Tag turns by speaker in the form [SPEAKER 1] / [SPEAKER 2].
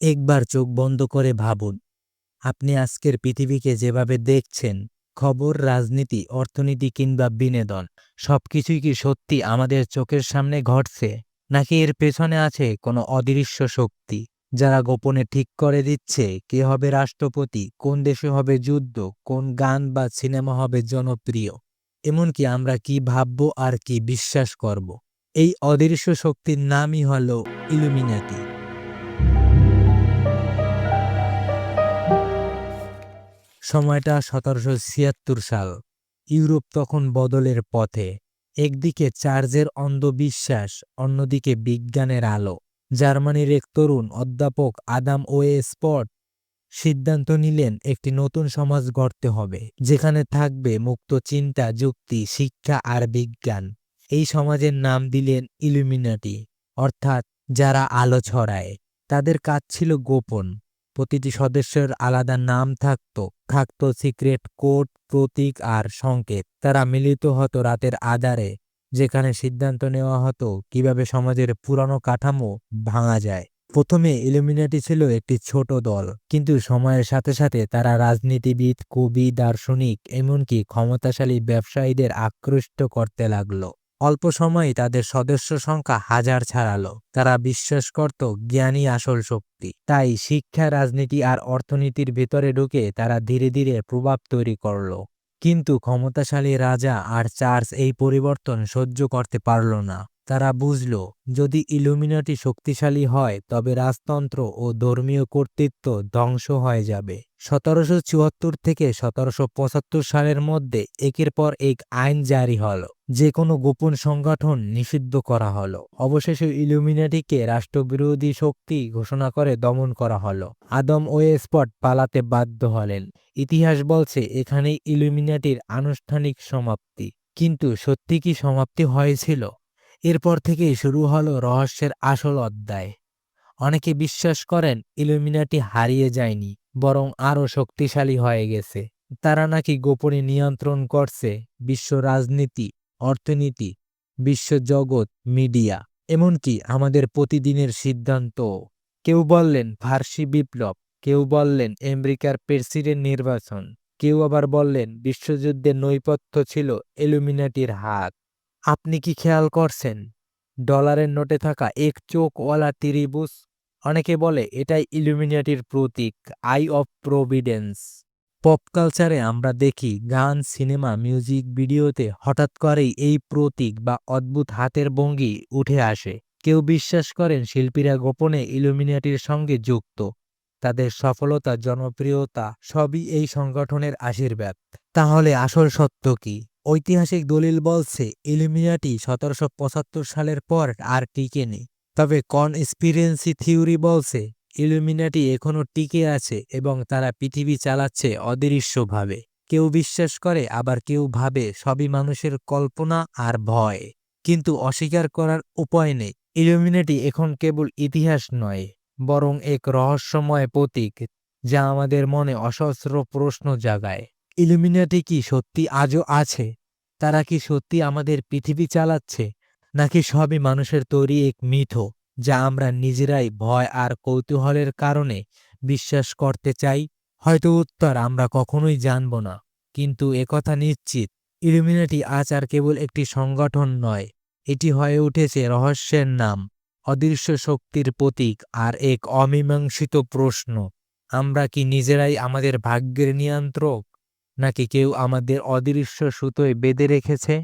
[SPEAKER 1] একবার চোখ বন্ধ করে ভাবুন, আপনি আজকের পৃথিবীকে যেভাবে দেখছেন, খবর, রাজনীতি, অর্থনীতি কিংবা বিনোদন, সবকিছুই কি সত্যি আমাদের চোখের সামনে ঘটছে, নাকি এর পেছনে আছে কোনো অদৃশ্য শক্তি, যারা গোপনে ঠিক করে দিচ্ছে কে হবে রাষ্ট্রপতি, কোন দেশে হবে যুদ্ধ, কোন গান বা সিনেমা হবে জনপ্রিয়? এমনকি আমরা কি ভাববো আর কি বিশ্বাস করব? এই অদৃশ্য শক্তির নামই হলো ইলুমিনাটি। সময়টা সতেরোশো ছিয়াত্তর সাল। ইউরোপ তখন বদলের পথে। একদিকে চার্জের অন্ধবিশ্বাস, অন্যদিকে বিজ্ঞানের আলো। জার্মানির এক তরুণ অধ্যাপক আদাম ওয়ে স্পট সিদ্ধান্ত নিলেন, একটি নতুন সমাজ গড়তে হবে, যেখানে থাকবে মুক্ত চিন্তা, যুক্তি, শিক্ষা আর বিজ্ঞান। এই সমাজের নাম দিলেন ইলুমিনাটি, অর্থাৎ যারা আলো ছড়ায়। তাদের কাজ ছিল গোপন। প্রতিটি সদস্যের আলাদা নাম থাকত। থাকত সিক্রেট কোড, প্রতীক আর সংকেত। তারা মিলিত হতো রাতের আধারে, যেখানে সিদ্ধান্ত নেওয়া হতো কীভাবে সমাজের পুরানো কাঠামো ভাঙা যায়। প্রথমে ইলুমিনাটি ছিল একটি ছোট দল, কিন্তু সময়ের সাথে সাথে তারা রাজনীতিবিদ, কবি, দার্শনিক, এমনকি ক্ষমতাশালী ব্যবসায়ীদের আকৃষ্ট করতে লাগল। অল্প সময়ে তাদের সদস্য সংখ্যা হাজার ছাড়ালো। তারা বিশ্বাস করত জ্ঞানী আসল শক্তি। তাই শিক্ষা, রাজনীতি আর অর্থনীতির ভেতরে ঢুকে তারা ধীরে ধীরে প্রভাব তৈরি করল। কিন্তু ক্ষমতাশালী রাজা আর চার্চ এই পরিবর্তন সহ্য করতে পারল না। তারা বুঝল, যদি ইলুমিনাটি শক্তিশালী হয়, তবে রাজতন্ত্র ও ধর্মীয় কর্তৃত্ব ধ্বংস হয়ে যাবে। সতেরোশো চুয়াত্তর থেকে সতেরোশো পঁচাত্তর সালের মধ্যে একের পর এক আইন জারি হল। যে কোনো গোপন সংগঠন নিষিদ্ধ করা হলো। অবশেষে ইলুমিনাটিকে রাষ্ট্রবিরোধী শক্তি ঘোষণা করে দমন করা হলো। আদম ওয়ে স্পট পালাতে বাধ্য হলেন। ইতিহাস বলছে, এখানেই ইলুমিনাটির আনুষ্ঠানিক সমাপ্তি। কিন্তু সত্যি কি সমাপ্তি হয়েছিল? এরপর থেকেই শুরু হলো রহস্যের আসল অধ্যায়। অনেকে বিশ্বাস করেন ইলুমিনাটি হারিয়ে যায়নি, বরং আরও শক্তিশালী হয়ে গেছে। তারা নাকি গোপনে নিয়ন্ত্রণ করছে বিশ্ব রাজনীতি, অর্থনীতি বিশ্বজগৎ মিডিয়া, এমনকি আমাদের প্রতিদিনের সিদ্ধান্ত। কেউ বললেন ফার্সি বিপ্লব, কেউ বললেন আমেরিকার প্রেসিডেন্ট নির্বাচন, কেউ আবার বললেন বিশ্বযুদ্ধের নৈপথ্য ছিল এলুমিনাটির হাত। আপনি কি খেয়াল করছেন? ডলারের নোটে থাকা এক চোখওয়ালা ত্রিভুজ, অনেকে বলে এটাই ইলুমিনাটির প্রতীক, আই অফ প্রভিডেন্স। পপ কালচারে আমরা দেখি গান, সিনেমা, মিউজিক ভিডিওতে হঠাৎ করেই এই প্রতীক বা অদ্ভুত হাতের ভঙ্গি উঠে আসে। কেউ বিশ্বাস করেন শিল্পীরা গোপনে ইলুমিনাটির সঙ্গে যুক্ত। তাদের সফলতা, জনপ্রিয়তা সবই এই সংগঠনের আশীর্বাদ। তাহলে আসল সত্য কি? ঐতিহাসিক দলিল বলছে, ইলুমিনাটি সতেরোশো পঁচাত্তর সালের পর আর টিকেনি তবে কনস্পিরেন্সি থিওরি বলছে, ইলুমিনাটি এখনও টিকে আছে এবং তারা পৃথিবী চালাচ্ছে অদৃশ্যভাবে। কেউ বিশ্বাস করে, আবার কেউ ভাবে, সবই মানুষের কল্পনা আর ভয়। কিন্তু অস্বীকার করার উপায় নেই, ইলুমিনাটি এখন কেবল ইতিহাস নয়, বরং এক রহস্যময় প্রতীক, যা আমাদের মনে অসহস্র প্রশ্ন জাগায়। ইলুমিনাটি কি সত্যি আজও আছে? তারা কি সত্যি আমাদের পৃথিবী চালাচ্ছে, নাকি সবই মানুষের তৈরি এক মিথ, যা আমরা নিজেরাই ভয় আর কৌতূহলের কারণে বিশ্বাস করতে চাই? হয়তো উত্তর আমরা কখনোই জানব না, কিন্তু একথা নিশ্চিত। ইলুমিনাটি আজ আর কেবল একটি সংগঠন নয়, এটি হয়ে উঠেছে রহস্যের নাম, অদৃশ্য শক্তির প্রতীক আর এক অমীমাংসিত প্রশ্ন। আমরা কি নিজেরাই আমাদের ভাগ্যের নিয়ন্ত্রক? নাকি কেউ আমাদের অদৃশ্য সুতোয় বেঁধে রেখেছে?